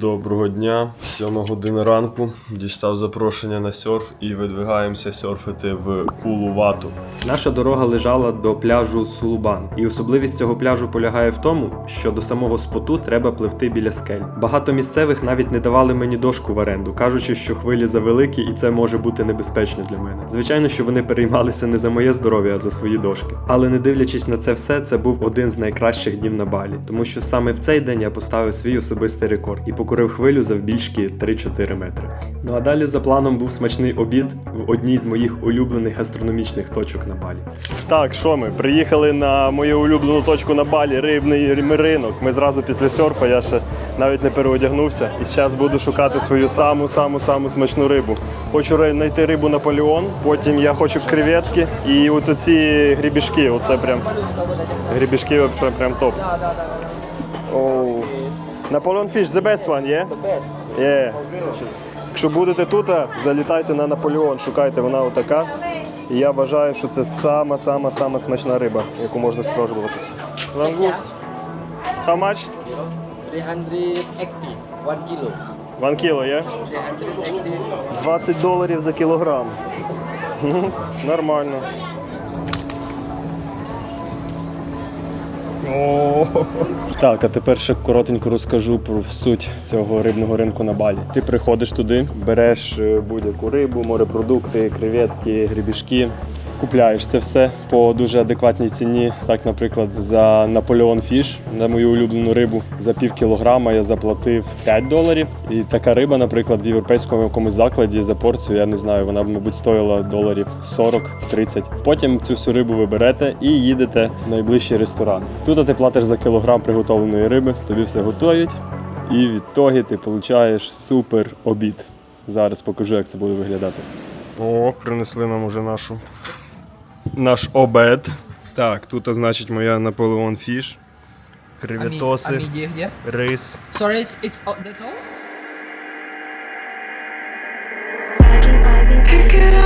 Доброго дня, 7 година ранку. Дістав запрошення на серф і видвигаємося серфити в Кулувату. Наша дорога лежала до пляжу Сулубан, і особливість цього пляжу полягає в тому, що до самого споту треба пливти біля скель. Багато місцевих навіть не давали мені дошку в оренду, кажучи, що хвилі завеликі і це може бути небезпечно для мене. Звичайно, що вони переймалися не за моє здоров'я, а за свої дошки. Але не дивлячись на це все, це був один з найкращих днів на балі, тому що саме в цей день я поставив свій особистий рекорд і покорив хвилю завбільшки 3-4 метри. Ну а далі за планом був смачний обід в одній з моїх улюблених гастрономічних точок на балі. Так, що ми? Приїхали на мою улюблену точку на балі, рибний ринок. Ми зразу після серфа, я ще навіть не переодягнувся. І зараз буду шукати свою саму саму саму смачну рибу. Хочу знайти рибу Наполеон, потім я хочу креветки і от оці грібішки. Оце прям грібішки прям, прям топ. Оу. Napoleon Fish, the best one, yeah? The best. Yeah. Якщо будете тут, залітайте на Наполеон, шукайте, вона отака. І я вважаю, що це сама сама сама смачна риба, яку можна спробувати. Лангуст. How much? 380. 1 kilo. One kilo, yeah? 20 доларів за кілограм. Нормально. Так, а тепер ще коротенько розкажу про суть цього рибного ринку на Балі. Ти приходиш туди, береш е, будь-яку рибу, морепродукти, креветки, грібішки. Купляєш це все по дуже адекватній ціні. Так, наприклад, за Наполеон Фіш, на мою улюблену рибу, за пів кілограма я заплатив 5 доларів. І така риба, наприклад, в європейському якомусь закладі за порцію, я не знаю, вона, мабуть, стоїла доларів 40-30. Потім цю всю рибу ви берете і їдете в найближчий ресторан. Тут ти платиш за кілограм приготовленої риби, тобі все готують, і в ітогі ти отримуєш супер обід. Зараз покажу, як це буде виглядати. О, принесли нам уже нашу наш обед. Так, тут, значить, моя Наполеон фіш, креветоси, рис. Sorry, it's, it's oh, that's all? Pick it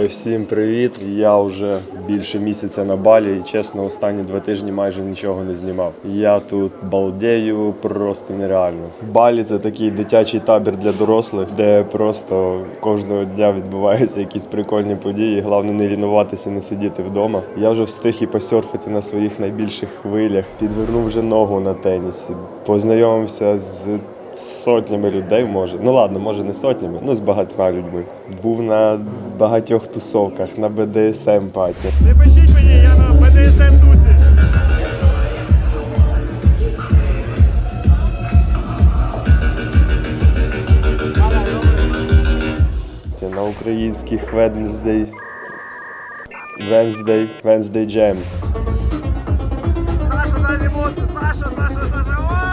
Ой, всім привіт! Я вже більше місяця на балі і чесно, останні два тижні майже нічого не знімав. Я тут балдею просто нереально. Балі це такий дитячий табір для дорослих, де просто кожного дня відбуваються якісь прикольні події. Головне не лінуватися, не сидіти вдома. Я вже встиг і посерфити на своїх найбільших хвилях, підвернув вже ногу на тенісі, познайомився з сотнями людей, може. Ну ладно, може не сотнями, ну з багатьма людьми. Був на багатьох тусовках, на БДСМ паті. Не пишіть мені, я на БДСМ тусі. На українських Wednesday. Wednesday, Wednesday Jam. Саша, далі моси, Саша, Саша, Саша.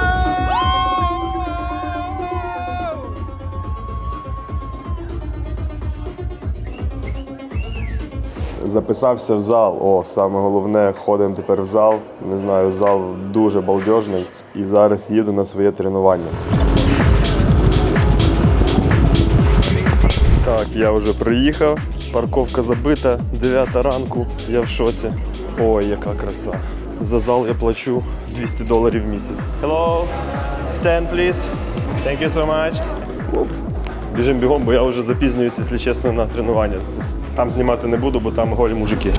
Записався в зал. О, саме головне, ходимо тепер в зал. Не знаю, зал дуже балдежний. І зараз їду на своє тренування. Так, я вже приїхав. Парковка забита, 9 ранку. Я в шоці. Ой, яка краса. За зал я плачу 200 доларів в місяць. Hello, stand please. Thank you so much. Біжим бігом, бо я вже запізнююся, якщо чесно, на тренування. Там знімати не буду, бо там голі мужики.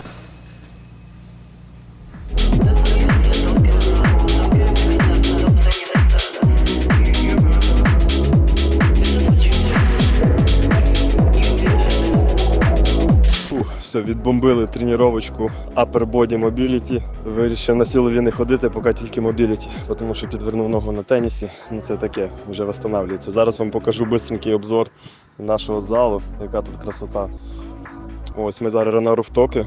Відбомбили тренувачку Upper Body Mobility. Вирішив на силові не ходити, поки тільки Mobility, тому що підвернув ногу на тенісі. Ну це таке, вже встановлюється. Зараз вам покажу бистренький обзор нашого залу, яка тут красота. Ось ми зараз на руфтопі.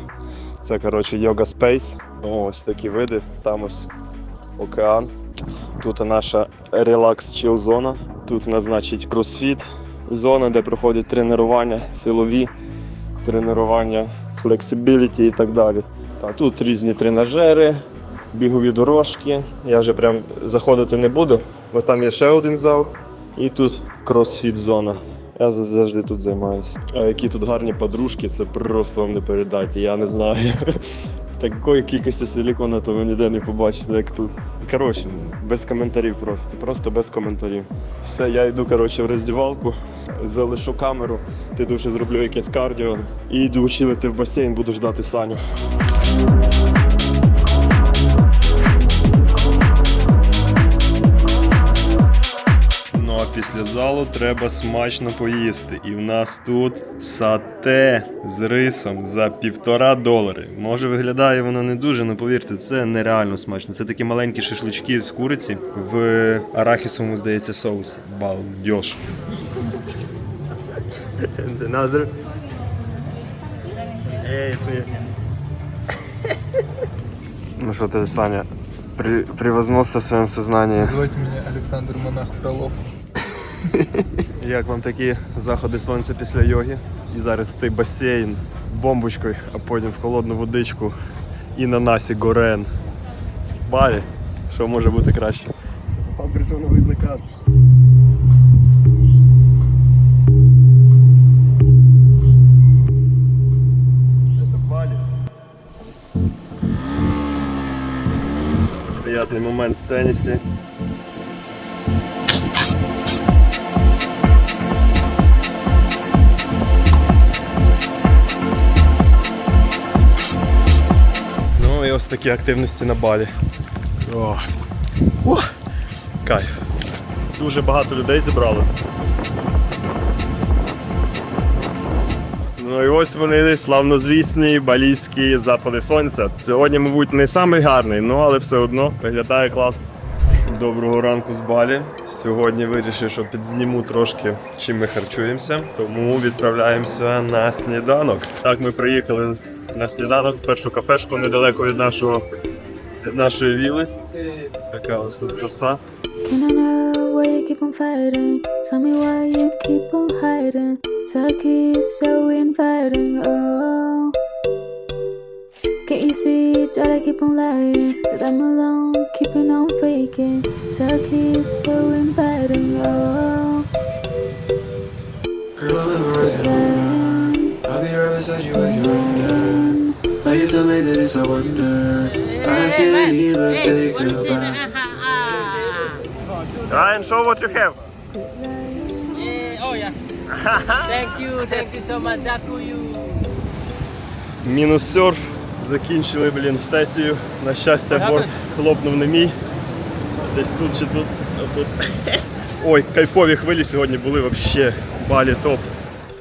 Це коротше йога спейс. Ось такі види. Там ось океан. Тут наша релакс чил зона. Тут у нас значить кросфіт зона, де проходять тренування, силові. Тренування, флексибіліті і так далі. Та, тут різні тренажери, бігові дорожки. Я вже прям заходити не буду, бо там є ще один зал. І тут кросфіт зона. Я завжди тут займаюся. А які тут гарні подружки, це просто вам не передати. Я не знаю. Такої кількості силікона то ви ніде не побачите, як тут. Коротше, без коментарів просто. Просто без коментарів. Все, я йду коротше, в роздівалку, залишу камеру, піду ще зроблю якесь кардіо і йду чилити в басейн, буду ждати Саню. Після треба смачно поїсти. І в нас тут сате з рисом за півтора долари. Може виглядає воно не дуже, але повірте, це нереально смачно. Це такі маленькі шашлички з куриці в арахісовому, здається, соусі. Балдеж. And another. Hey, it's me. Ну що ти, Саня, при, превозносся в своєму сознанні. Звати мене Олександр Монах Фролов. Як вам такі заходи сонця після йоги? І зараз цей басейн бомбочкою, а потім в холодну водичку і на насі горен. Спалі. Що може бути краще? Це попав присуновий заказ. Приятный момент в теннисе. І ось такі активності на балі. О. О. Кайф. Дуже багато людей зібралось. Ну і ось вони славнозвісні балійські запади сонця. Сьогодні, мабуть, не самий гарний, ну але все одно виглядає класно. Доброго ранку з Балі. Сьогодні вирішив, що підзніму трошки, чим ми харчуємося, тому відправляємося на сніданок. Так, ми приїхали на сніданок першу кафешку недалеко від нашого від нашої віли. Така ось тут краса. Can I know why you keep on fighting? Tell me why you keep on hiding. Turkey is so inviting. Oh, can't you see that I keep on lying? That I'm alone, keeping on faking. Turkey is so inviting. Oh, Girl, I'm original. I'll be right beside you when you're. Like it's amazing, it's a wonder. I can't even think about. Ryan, show what you have. Oh yeah. thank you, thank you so much. Дякую. Мінус серф. Закінчили, блін, сесію. На щастя, борт хлопнув не мій. Десь тут чи тут. А тут. Ой, кайфові хвилі сьогодні були взагалі. Балі топ.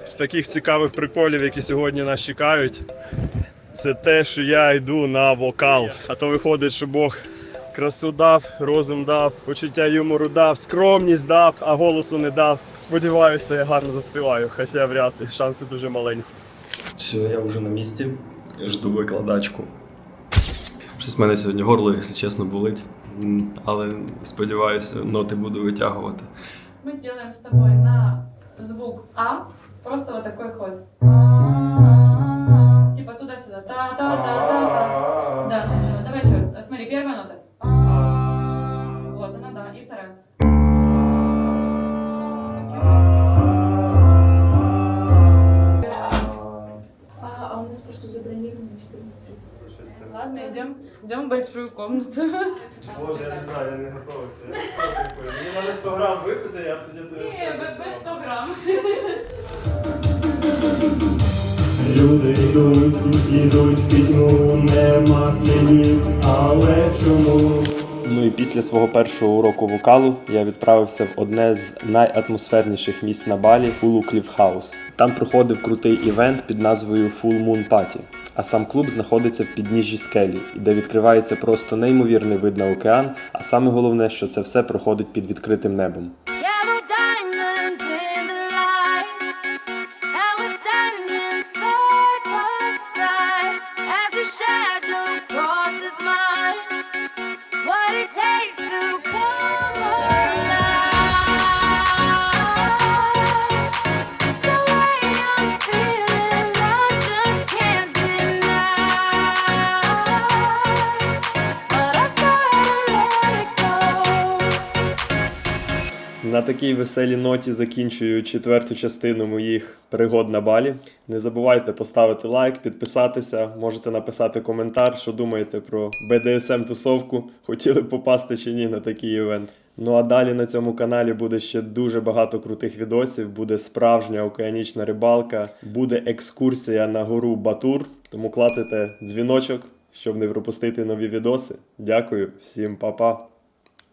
З таких цікавих приколів, які сьогодні нас чекають, це те, що я йду на вокал. А то виходить, що Бог красу дав, розум дав, почуття юмору дав, скромність дав, а голосу не дав. Сподіваюся, я гарно заспіваю, хоча вряд ли шанси дуже маленькі. Все, я вже на місці. Жду викладачку. Щось в мене сьогодні горло, якщо чесно, болить. Але сподіваюся, ноти буду витягувати. Мы сделаем с тобой на звук А просто вот такой ход. А-а-а. Типа туда-сюда. Та-та-та-та-та. Да, да, да. Давай еще раз. А, Смотри, первая нота. А-а-а. Вот она, да. И вторая. А, а у нас просто забронировано 14.30. Ладно, идем, идем в большую комнату. Боже, я не знаю, я не готовився. Мені треба 100 грам випити, я тоді тобі Не, без, без 100 грамм. Люди йдуть, ідуть в пітьму, нема слідів, але чому? Ну і після свого першого уроку вокалу я відправився в одне з найатмосферніших місць на Балі Фулу Кліф Хаус. Там проходив крутий івент під назвою Full Moon Party. А сам клуб знаходиться в підніжжі скелі, де відкривається просто неймовірний вид на океан. А саме головне, що це все проходить під відкритим небом. На такій веселій ноті закінчую четверту частину моїх пригод на балі. Не забувайте поставити лайк, підписатися. Можете написати коментар, що думаєте про BDSM тусовку. Хотіли попасти чи ні на такий івент. Ну а далі на цьому каналі буде ще дуже багато крутих відосів. Буде справжня океанічна рибалка, буде екскурсія на гору Батур. Тому клацайте дзвіночок, щоб не пропустити нові відоси. Дякую, всім па-па.